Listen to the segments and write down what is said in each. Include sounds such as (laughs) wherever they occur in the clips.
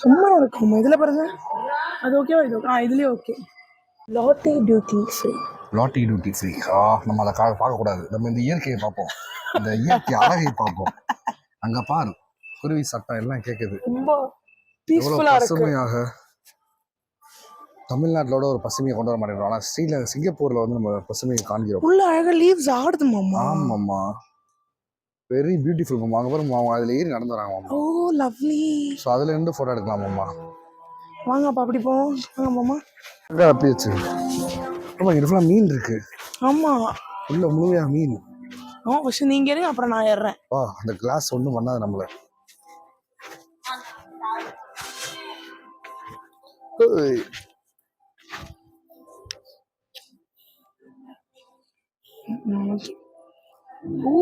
செம்மையா இருக்கும்? இதுல பாருங்க. அது ஓகேவா இது ஆ இதுலயே okay லாட்டி duty free லாட்டி duty free ஆ நம்ம அதை கா பார்க்கக்கூடாது. நம்ம இந்த இயற்கையை பார்ப்போம். இந்த இயற்கை அழகை பார்ப்போம். அங்க பாரு. குருவி சட்டம் எல்லாம் கேட்குது ரொம்ப எவ்வளோ பீஸ்ஃபுல்லா இருக்கு. பசுமையாக தமிழ்நாட்டிலோட ஒரு பசுமையை கொண்டு வர மாட்டேங்கிறோம். ஆனால் ஸ்ரீல சிங்கப்பூர்ல வந்து நம்ம பசுமையை காண்கிறோம். உள்ள அழகா லீவ்ஸ் ஆடுது மாமா. ஆமாம்மா. வெரி பியூட்டிஃபுல் மாமா அங்கே பாருங்க மாமா அதில் ஏறி நடந்து வராங்க மாமா. ஓ லவ்லி ஸோ அதில் இருந்து ஃபோட்டோ எடுக்கலாம் மாமா. வாங்க அப்பா அப்படி போவோம். வாங்க மாமா. அங்கே அப்படி வச்சு. ஆமா இது ஃபுல்லாக மீன் இருக்கு. ஆமா. உள்ள முழுமையா மீன். ஆமா ஃபர்ஸ்ட் நீங்க ஏறுங்க அப்புறம் நான் ஏறுறேன். வா அந்த கிளாஸ் ஒன்றும் பண்ணாது நம்மள. ஊ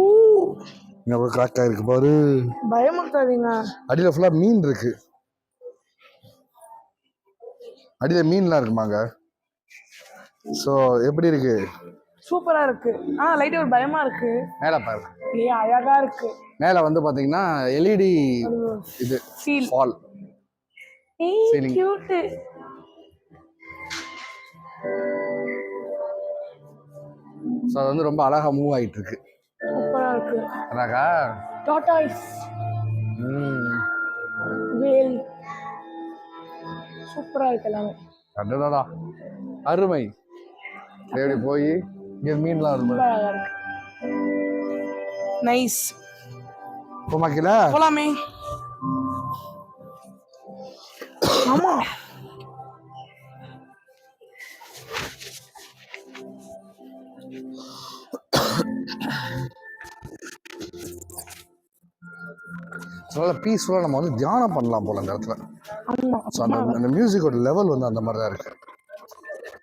இங்க ஒரு கிராக்கா இருக்கு பாரு. பயமுறுத்தாதீங்க. அடியில ஃபுல்லா மீன் இருக்கு. அடியில மீன்லாம் இருக்குமாங்க? ஸோ எப்படி இருக்கு? சூப்பரா இருக்கு. ஆ லைட்டா ஒரு பயமா இருக்கு. மேலே பாரு. ஏ அழகா இருக்கு. மேலே வந்து பார்த்தீங்கன்னா எல்இடி இது ஃபீல் Feeling. கியூட் ஸோ அது வந்து ரொம்ப அழகா மூவ் ஆயிட்டு இருக்கு. டாட்டாய்ஸ் ம். வேல். சூப்பரா இருக்கு எல்லாமே. அடடா அருமை. எப்படி போய் இங்கே மீன்லாம் இருக்கு. நைஸ் போமாக்கில? போலாமே. ஆமா. நல்ல பீஸ்ஃபுல்லாக நம்ம வந்து தியானம் பண்ணலாம் போல அந்த இடத்துல. ஸோ அந்த அந்த மியூசிக்கோட லெவல் வந்து அந்த மாதிரி தான் இருக்கு.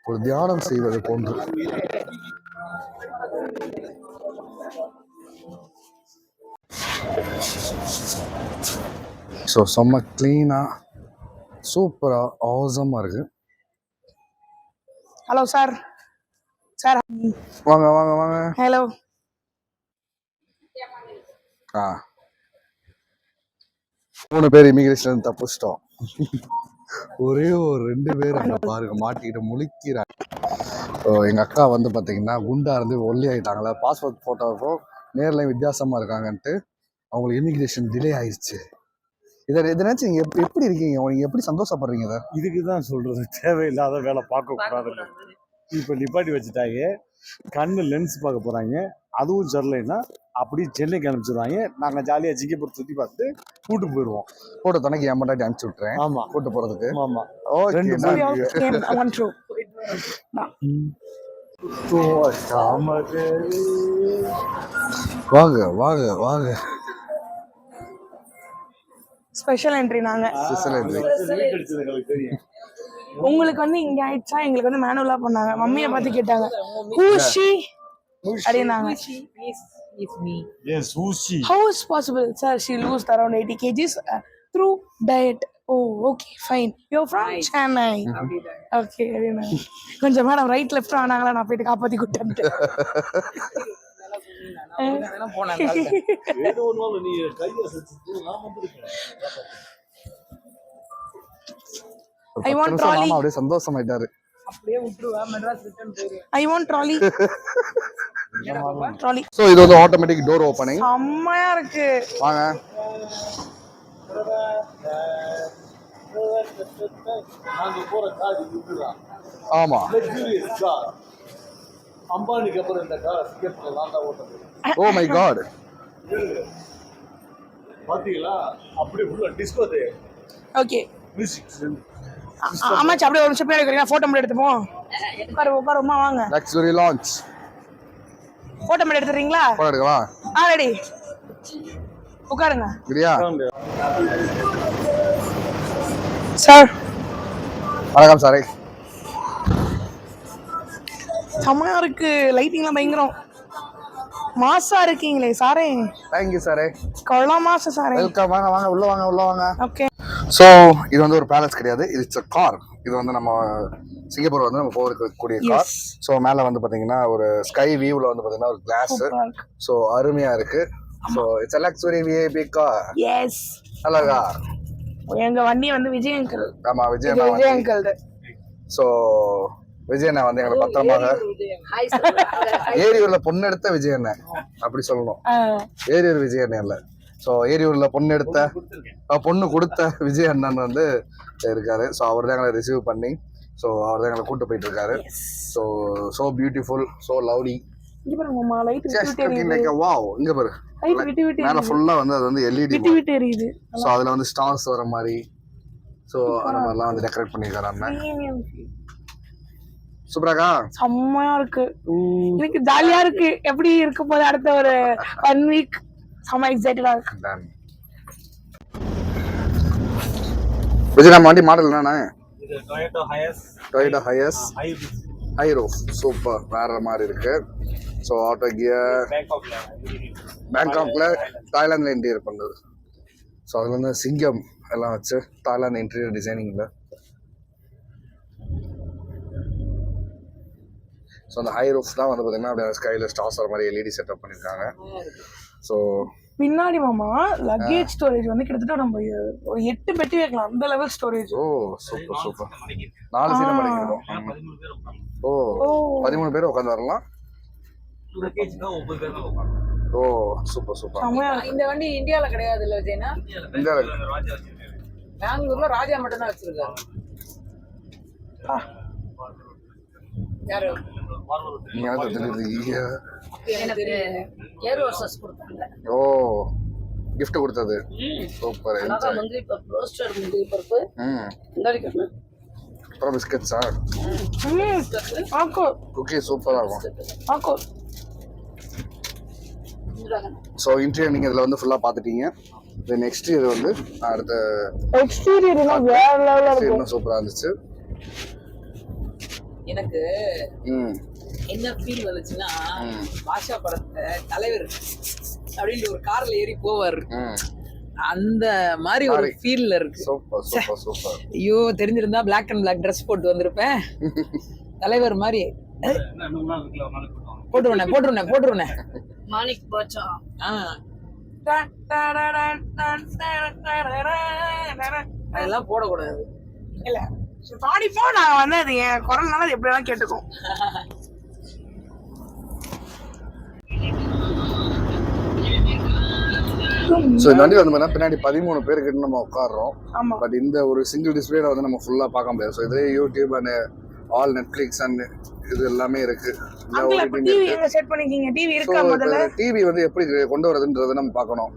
ஒரு தியானம் செய்வது போன்று. ஸோ செம்ம க்ளீனாக சூப்பராக ஆசமாக இருக்கு. ஹலோ சார் சார் வாங்க வாங்க வாங்க. ஹலோ ஆ. மூணு பேர் இமிகிரேஷன் தப்பிச்சிட்டோம். ஒரே ஒரு ரெண்டு பேர் அங்க பாருங்க மாட்டிக்கிட்டு முழிக்கிறாங்க. ஸோ எங்க அக்கா வந்து பாத்தீங்கன்னா குண்டா இருந்து ஒல்லி ஆயிட்டாங்களா? பாஸ்போர்ட் போட்டோவும் நேர்ல வித்தியாசமா இருக்காங்கன்ட்டு அவங்களுக்கு இமிகிரேஷன் டிலே ஆயிடுச்சு. இதை இதை நினைச்சு நீங்க எப்படி எப்படி இருக்கீங்க? நீங்க எப்படி சந்தோஷப்படுறீங்க இதை? இதுக்கு தான் சொல்றது. தேவையில்லாத வேலை பார்க்க கூடாதுன்னு இப்போ நிப்பாட்டி வச்சுட்டாங்க. கண்ணு லென்ஸ் பார்க்க போறாங்க. அதுவும் சரியில்லைன்னா அப்படியே சென்னைக்கு அனுப்பிச்சிடுவாங்க. நாங்கள் ஜாலியாக சிங்கப்பூர் சுற்றி பார்த்துட்டு கூட்டு போயிடுவோம் போட்டோ துணைக்கு என் பண்ணாட்டி அனுப்பிச்சு விட்டுறேன். ஆமா. கூட்டு போறதுக்கு. ஆமா. ஓகே ரெண்டு we all came one true வாங்க வாங்க வாங்க. ஸ்பெஷல் என்ட்ரி நாங்க. Special entry. உங்களுக்கு வந்து இங்க ஆயிடுச்சா? எங்களுக்கு வந்து மேனுவலா பண்ணாங்க. மம்மியை பார்த்து கேட்டாங்க. ஹூஷி அப்படின்னாங்க. Is possible? Sir she lost around 80 kgs uh, through diet. Oh okay fine. You're from chennai. Okay அப்படின்னாங்க கொஞ்சம் மேடம் ரைட் லெஃப்ட் ஆனாங்களா? நான் போயிட்டு காப்பாத்தி கூட்டேன் (laughs) நிமிஷம் trolley. மாமா அப்படியே சந்தோஷமாயிட்டாரு. அப்படியே விட்டுருவேன் Madras return I want trolley trolley so இது வந்து ஆட்டோமேட்டிக் டோர் ஓப்பனிங் செம்மையா இருக்கு. வாங்க. நாங்க போற கார் இதுதான் ஆமா. லக்ஸூரியஸ் கார் அம்பானிக்கு அப்புறம் இந்த கார் சிங்கப்பூர்ல நான் தான் ஓட்டுறது ஓ மை காட் பாத்தீங்களா? அப்படியே ஃபுல்லா டிஸ்கோ தே. ஓகே மியூசிக் அம்மாச்சி அப்படியே ஒரு நிமிஷம் பேர் வைக்கிறீங்க போட்டோ மட்டும் எடுத்துப்போம். உட்காரு உட்காருமா வாங்க. லக்ஸுரி லான்ச் போட்டோ மட்டும் எடுத்துறீங்களா போட எடுக்கலாம் ஆ ரெடி உட்காருங்க. சரியா சார் வணக்கம் சாரே செம்மையா இருக்கு. லைட்டிங்லாம் பயங்கரம். மாசா இருக்கீங்களே சாரே தேங்க்யூ சாரே கொள்ளா மாசம் சாரே வெல்கம் வாங்க வாங்க. உள்ள வாங்க உள்ள வாங்க. ஓகே ஸோ இது வந்து ஒரு பேலஸ் கிடையாது. இது இட்ஸ் கார் இது வந்து நம்ம சிங்கப்பூர் வந்து நம்ம போகக்கூடிய கார். ஸோ மேலே வந்து பார்த்தீங்கன்னா ஒரு ஸ்கை வியூவில் வந்து பார்த்தீங்கன்னா ஒரு கிளாஸ் ஸோ அருமையா இருக்கு. So it's luxury VIP car yes அழகா. எங்க வண்டி வந்து விஜய் அங்கிள் ஆமா விஜய் விஜய் அங்கிள் ஸோ விஜய் அண்ணா வந்து எங்களை பத்திரமாக ஏரியூர்ல பொண்ணு எடுத்த விஜய் அண்ணன். அப்படி சொல்லணும். ஏரியூர் விஜய் அண்ணன் இல்ல. ஸோ ஏரியூர்ல பொண்ணு எடுத்த பொண்ணு கொடுத்த விஜய் அண்ணன் வந்து இருக்காரு. ஸோ அவர் தான் எங்களை ரிசீவ் பண்ணி ஸோ அவர் தான் எங்களை கூட்டு போயிட்டு இருக்காரு. So so beautiful so lovely இங்க பாருங்க மாமா லைட் விட்டு ஜஸ்ட் விட்டு எரியுது. லைக் வாவ் இங்க பாரு. லைட் விட்டு விட்டு மேல. ஃபுல்லா வந்து அது வந்து எல்இடி விட்டு விட்டு எரியுது. ஸோ அதுல வந்து ஸ்டார்ஸ் வர மாதிரி. ஸோ அந்த மாதிரிலாம் வந்து டெக்கரேட் பண்ணியிருக்காரு அண்ணன். சூப்பராக்கா செம்மையா இருக்கு. எனக்கு ஜாலியா இருக்கு. எப்படி இருக்க போது அடுத்த ஒரு ஒன் வீக் செம்ம எக்ஸைட்டடா இருக்கு. விஜய் நம்ம வண்டி மாடல் என்னண்ணே? இது Toyota Hiace Toyota Hiace hybrid ஹைரோ super வேற மாதிரி இருக்கு. ஸோ ஆட்டோ கியர் பேங்காக்ல பேங்காக்ல தாய்லாந்துல இன்டீரியர் பண்ணது ஸோ அதுல வந்து சிங்கம் எல்லாம் வச்சு தாய்லாந்து இன்டீரியர் டிசைனிங்ல ஸோ அந்த ஹை ரூஃப் தான் வந்து பார்த்தீங்கன்னா அப்படியே ஸ்கைல ஸ்டார்ஸ் வர மாதிரி எல்இடி செட்டப் பண்ணியிருக்காங்க ஸோ பின்னாடி மாமா லக்கேஜ் ஸ்டோரேஜ் வந்து கிட்டத்தட்ட நம்ம ஒரு எட்டு பெட்டி வைக்கலாம். அந்த level storage oh super super நாலு சீனை உட்காந்து ஓ ஓ. பதிமூணு பேர் உட்காந்து வரலாம். லக்கேஜ் தான் ஒன்பது பேர் தான் உட்காந்து ஓ சூப்பர் சூப்பர் இந்த வண்டி இந்தியால கிடையாது இல்ல விஜயனா? இந்த ராஜா வச்சிருக்காரு. பெங்களூர்ல ராஜா மட்டும் தான் வச்சிருக்காரு யாரு நீங்க வந்து தெரியுது ஐயா. எனக்கு ஏர் வர்சஸ் கொடுத்தாங்க ஓ gift கொடுத்தது. சூப்பர் முந்திரி பருப்பு ரோஸ்டர் முந்திரி பருப்பு. ம். இந்த வரைக்கும் அப்புறம் பிஸ்கட்ஸா ம். ஆக்கோ குக்கி சூப்பராக இருக்கும். ஆக்கோ ஸோ இன்டீரியர் நீங்கள் இதில் வந்து ஃபுல்லாக பார்த்துட்டீங்க. இது நெக்ஸ்ட் இது வந்து அடுத்த எக்ஸ்டீரியர் எல்லாம் வேற லெவல்ல சூப்பராக இருந்துச்சு. எனக்கு என்ன ஃபீல் வந்துச்சுன்னா. பாஷா படத்துல தலைவர் அப்படின்னு ஒரு கார்ல ஏறி போவார் அந்த மாதிரி ஒரு. ஃபீல்ல இருக்கு சூப்பர் சூப்பர் சூப்பர் ஐயோ தெரிஞ்சிருந்தா பிளாக் அண்ட் பிளாக் ட்ரெஸ் போட்டு வந்திருப்பேன் தலைவர் மாதிரி போட்டுருவேன் போட்டுருவேன் போட்டுருவேன் மாணிக் பாச்சா அதெல்லாம் போடக்கூடாது இல்ல சாரி போ நான் வந்து அது என் குரல்னால அது எப்படி வேணா கேட்டுக்கும். ஸோ இந்த வண்டி வந்து பின்னாடி பதிமூணு பேருக்கு நம்ம உட்காடுறோம் பட் இந்த ஒரு சிங்கிள் டிஸ்பிளேல வந்து நம்ம ஃபுல்லாக பார்க்க முடியாது. ஸோ இதுலேயே YouTube and all Netflix and இது எல்லாமே இருக்கு. டிவி வந்து எப்படி கொண்டு வரதுன்றதை நம்ம பார்க்கணும்.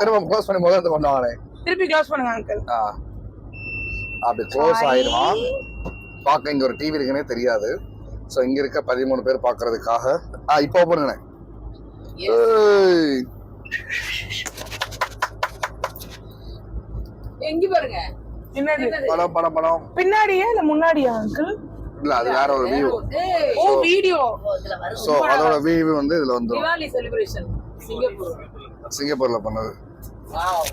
திரும்ப க்ளோஸ் பண்ணி முதல்ல கொண்டு வாங்களேன் திருப்பி க்ளோஸ் பண்ணுங்க அங்கிள் ஆ. அப்படி க்ளோஸ் ஆயிடுவான் பார்க்க இங்க ஒரு டிவி இருக்குன்னே தெரியாது. ஸோ இங்க இருக்க பதிமூணு பேர் பார்க்கறதுக்காக ஆ இப்போ பண்ணுங்கண்ணே ஏய். எங்க பாருங்க? படம் படம் படம். பின்னாடியா இல்ல முன்னாடியா அங்கிள் இல்ல அது வேற ஒரு வியூ ஓ வீடியோ ஸோ அதோட வியூ வந்து இதுல சிங்கப்பூர் சிங்கப்பூர்ல பண்ணது. Wow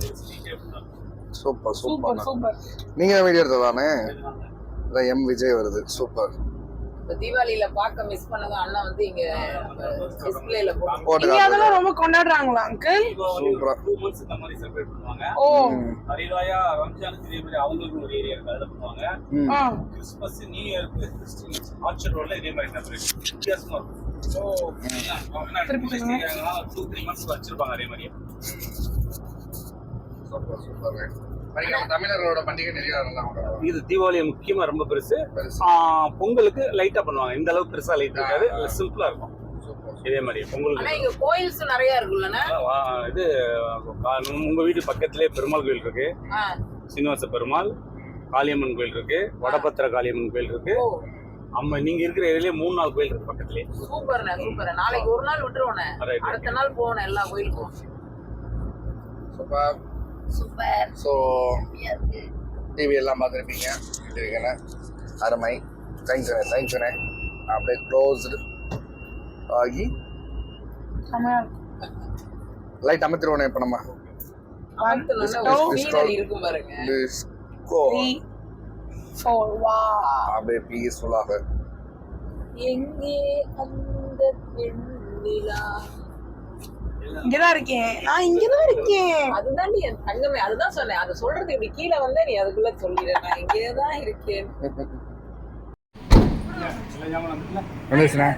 super super. சூப்பர் நீங்க வீடியோ எடுத்ததானே? எம் விஜய் வருது. சூப்பர். இப்ப தீபாவளியில பார்க்க மிஸ் பண்ணது அண்ணா வந்து இங்க டிஸ்பிளேல போட்டு அதெல்லாம் ரொம்ப கொண்டாடுறாங்களா அங்கிள் சூப்பரா. டூ மந்த்ஸ் இந்த மாதிரி செலிப்ரேட் பண்ணுவாங்க. ஓ. ஹரிராயா ரம்ஜானுக்கு இதே மாதிரி அவங்களுக்கு ஒரு ஏரியா இருக்கு அதில் பண்ணுவாங்க. கிறிஸ்மஸ் நியூ இயர்க்கு கிறிஸ்டின்ஸ் ஆர்ச்சர் ரோட்ல இதே மாதிரி செலிப்ரேட் வித்தியாசமா இருக்கும். டூ த்ரீ மந்த்ஸ் வச்சிருப்பாங்க அதே மாதிரி சூப்பர் சூப்பர். தமிழர்களோட பண்டிகை நிறைய நல்லா கொண்டாடுவோம் இது தீபாவளி முக்கியமா ரொம்ப பெருசு. பொங்கலுக்கு லைட்டா பண்ணுவாங்க. இந்த அளவுக்கு பெருசா லைட் இருக்காது. சிம்பிளா இருக்கும். இதே மாதிரி பொங்கலுக்கு இங்க கோயில்ஸ் நிறைய இருக்குல்லண்ணா. வா, இது உங்க வீட்டு பக்கத்திலே பெருமாள் கோயில் இருக்கு. சீனிவாச பெருமாள் காளியம்மன் கோயில் இருக்கு. வடபத்திர காளியம்மன் கோயில் இருக்கு. நம்ம நீங்க இருக்கிற ஏரியாலே மூணு நாலு கோயில் இருக்கு பக்கத்துலயே சூப்பர்ண்ணே சூப்பர் நாளைக்கு ஒரு நாள் விட்டுருவோண்ணே. அடுத்த நாள் போகணும் எல்லா கோயிலுக்கும். சூப்பர் ஸோ டிவி எல்லாம் பார்த்துருப்பீங்க. இருக்கேன். அருமை. தேங்க்ஸ்ண்ணே தேங்க்ஸ்ண்ணே அப்படியே க்ளோஸ்டு ஆகி. லைட் அமைத்திருவோண்ணே இப்போ நம்ம. அப்படியே பீஸ்ஃபுல்லாக எங்கே அந்த பெண்ணிலா? இங்கதான் இருக்கேன். நான் இங்கதான் இருக்கேன். அதுதான் நீ என் தங்கமே. அதுதான் சொன்னேன். அதை சொல்றது இப்படி கீழே வந்தா நீ அதுக்குள்ள சொல்லிடு. நான் இங்கேதான் இருக்கேன். வந்துச்சுண்ணா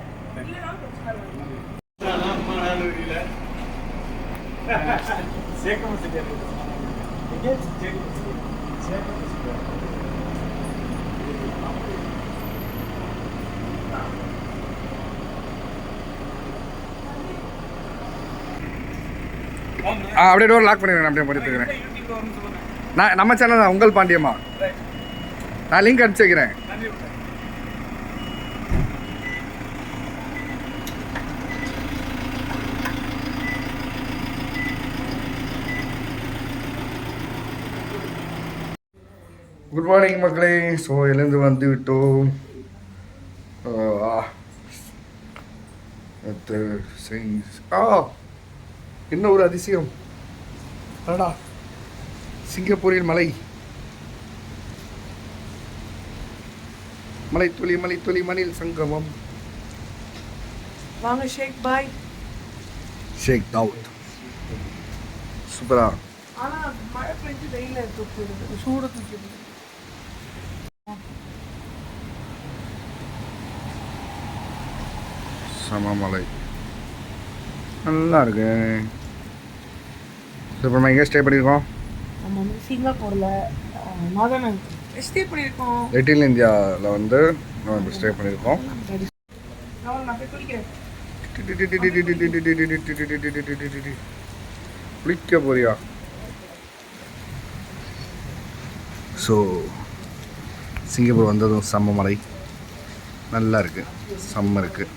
ஆ அப்படியே டோர் லாக் பண்ணிடுறேன் அப்படியே பண்ணிட்டுருக்கிறேன் நான் நம்ம சேனல் தான் உங்கள் பாண்டியம்மா. நான் லிங்க் அனுப்பிச்சு வைக்கிறேன். குட் மார்னிங் மக்களே. ஸோ எழுந்து வந்து விட்டோம். ஆ. ஆ என்ன ஒரு அதிசயம்? அடடா. சிங்கப்பூரில் மலை. மலை துளி மலை துளி மணில் சங்கமம். வாங்க ஷேக் பாய். ஷேக் தாவூத். சூப்பரா. ஆனா மழை பெஞ்சு வெயில தூக்குது சூடு தூக்கிது சமமலை. நல்லா இருக்கு. ஸோ இப்போ நம்ம எங்கே ஸ்டே பண்ணியிருக்கோம் நம்ம வந்து சிங்கப்பூர்ல மதன் ஸ்டே பண்ணியிருக்கோம் லிட்டில் இந்தியாவில் வந்து நம்ம இப்போ ஸ்டே பண்ணியிருக்கோம் குளிக்க போறியா? ஸோ சிங்கப்பூர் வந்ததும் செம்ம மலை நல்லா இருக்குது செம்ம இருக்குது